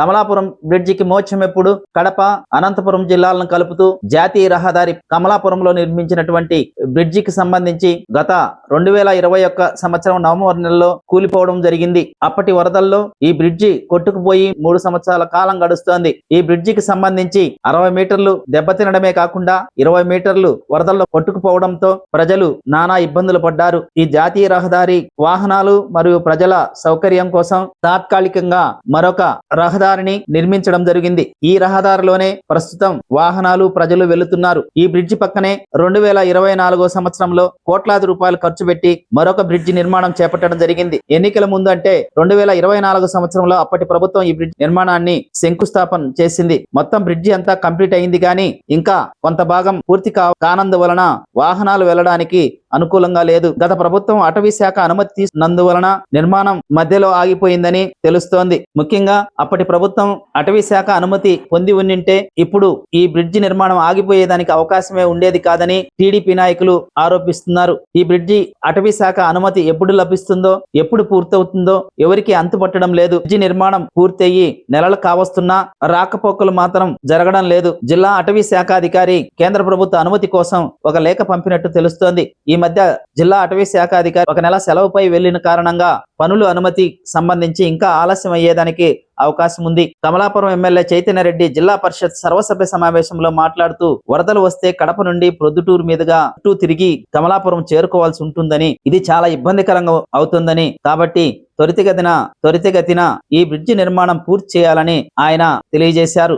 కమలాపురం బ్రిడ్జికి మోక్షం ఎప్పుడు? కడప అనంతపురం జిల్లాలను కలుపుతూ జాతీయ రహదారి కమలాపురంలో నిర్మించినటువంటి బ్రిడ్జికి సంబంధించి గత రెండు వేల ఇరవై ఒక్క సంవత్సరం నవంబర్ నెలలో కూలిపోవడం జరిగింది. అప్పటి వరదల్లో ఈ బ్రిడ్జి కొట్టుకుపోయి మూడు సంవత్సరాల కాలం గడుస్తోంది. ఈ బ్రిడ్జికి సంబంధించి అరవై మీటర్లు దెబ్బతినడమే కాకుండా ఇరవై మీటర్లు వరదల్లో కొట్టుకుపోవడంతో ప్రజలు నానా ఇబ్బందులు పడ్డారు. ఈ జాతీయ రహదారి వాహనాలు మరియు ప్రజల సౌకర్యం కోసం తాత్కాలికంగా మరొక రహదారి రహదారిని నిర్మించడం జరిగింది. ఈ రహదారిలోనే ప్రస్తుతం వాహనాలు ప్రజలు వెళుతున్నారు. ఈ బ్రిడ్జి పక్కనే రెండు వేల ఇరవై నాలుగో సంవత్సరంలో కోట్లాది రూపాయలు ఖర్చు పెట్టి మరొక బ్రిడ్జి నిర్మాణం చేపట్టడం జరిగింది. ఎన్నికల ముందు అంటే రెండు వేల ఇరవై నాలుగు సంవత్సరంలో అప్పటి ప్రభుత్వం ఈ బ్రిడ్జ్ నిర్మాణాన్ని శంకుస్థాపన చేసింది. మొత్తం బ్రిడ్జి అంతా కంప్లీట్ అయింది కానీ ఇంకా కొంత భాగం పూర్తి కా కానందువలన వాహనాలు వెళ్ళడానికి అనుకూలంగా లేదు. గత ప్రభుత్వం అటవీ శాఖ అనుమతి తీసుకున్నందువలన నిర్మాణం మధ్యలో ఆగిపోయిందని తెలుస్తోంది. ముఖ్యంగా అప్పటి ప్రభుత్వం ప్రభుత్వం అటవీ శాఖ అనుమతి పొంది ఉండింటే ఇప్పుడు ఈ బ్రిడ్జి నిర్మాణం ఆగిపోయేదానికి అవకాశమే ఉండేది కాదని టీడీపీ నాయకులు ఆరోపిస్తున్నారు. ఈ బ్రిడ్జి అటవీ శాఖ అనుమతి ఎప్పుడు లభిస్తుందో ఎప్పుడు పూర్తవుతుందో ఎవరికి అంతుపట్టడం లేదు. బ్రిడ్జి నిర్మాణం పూర్తయి నెలలు కావస్తున్నా రాకపోకలు మాత్రం జరగడం లేదు. జిల్లా అటవీ శాఖ అధికారి కేంద్ర ప్రభుత్వ అనుమతి కోసం ఒక లేఖ పంపినట్టు తెలుస్తోంది. ఈ మధ్య జిల్లా అటవీ శాఖ అధికారి ఒక నెల సెలవుపై వెళ్ళిన కారణంగా పనులు అనుమతి సంబంధించి ఇంకా ఆలస్యం అయ్యేదానికి అవకాశం ఉంది. కమలాపురం ఎమ్మెల్యే చైతన్యరెడ్డి జిల్లా పరిషత్ సర్వసభ్య సమావేశంలో మాట్లాడుతూ వరదలు వస్తే కడప నుండి ప్రొద్దుటూరు మీదుగా చుట్టూ తిరిగి కమలాపురం చేరుకోవాల్సి ఉంటుందని ఇది చాలా ఇబ్బందికరంగా అవుతుందని. కాబట్టి త్వరితగతిన త్వరితగతిన ఈ బ్రిడ్జి నిర్మాణం పూర్తి చేయాలని ఆయన తెలియజేశారు.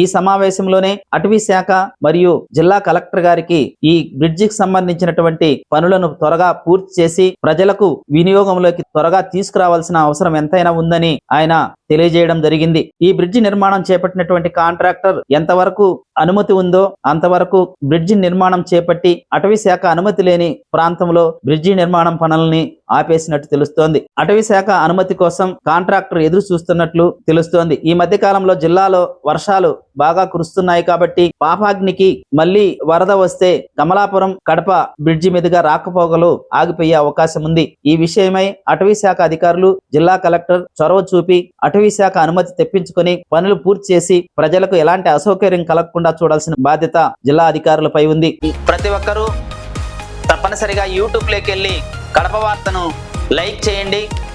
ఈ సమావేశంలోనే అటవీ శాఖ మరియు జిల్లా కలెక్టర్ గారికి ఈ బ్రిడ్జికి సంబంధించినటువంటి పనులను త్వరగా పూర్తి చేసి ప్రజలకు వినియోగంలోకి త్వరగా తీసుకురావాల్సిన అవసరం ఎంతైనా ఉందని ఆయన తెలియజేయడం జరిగింది. ఈ బ్రిడ్జి నిర్మాణం చేపట్టినటువంటి కాంట్రాక్టర్ ఎంతవరకు అనుమతి ఉందో అంతవరకు బ్రిడ్జి నిర్మాణం చేపట్టి అటవీ శాఖ అనుమతి లేని ప్రాంతంలో బ్రిడ్జి నిర్మాణం పనుల్ని ఆపేసినట్టు తెలుస్తోంది. అటవీ శాఖ అనుమతి కోసం కాంట్రాక్టర్ ఎదురు చూస్తున్నట్లు తెలుస్తోంది. ఈ మధ్య కాలంలో జిల్లాలో వర్షాలు బాగా కురుస్తున్నాయి కాబట్టి పాపాగ్నికి మళ్ళీ వరద వస్తే కమలాపురం కడప బ్రిడ్జి మీదుగా రాకపోకలు ఆగిపోయే అవకాశం ఉంది. ఈ విషయమై అటవీ శాఖ అధికారులు జిల్లా కలెక్టర్ చొరవ చూపి అటవీ శాఖ అనుమతి తెప్పించుకొని పనులు పూర్తి చేసి ప్రజలకు ఎలాంటి అసౌకర్యం కలగకుండా చూడాల్సిన బాధ్యత జిల్లా అధికారులపై ఉంది. ప్రతి ఒక్కరూ తప్పనిసరిగా యూట్యూబ్లోకి వెళ్ళి కడప వార్తను లైక్ చేయండి.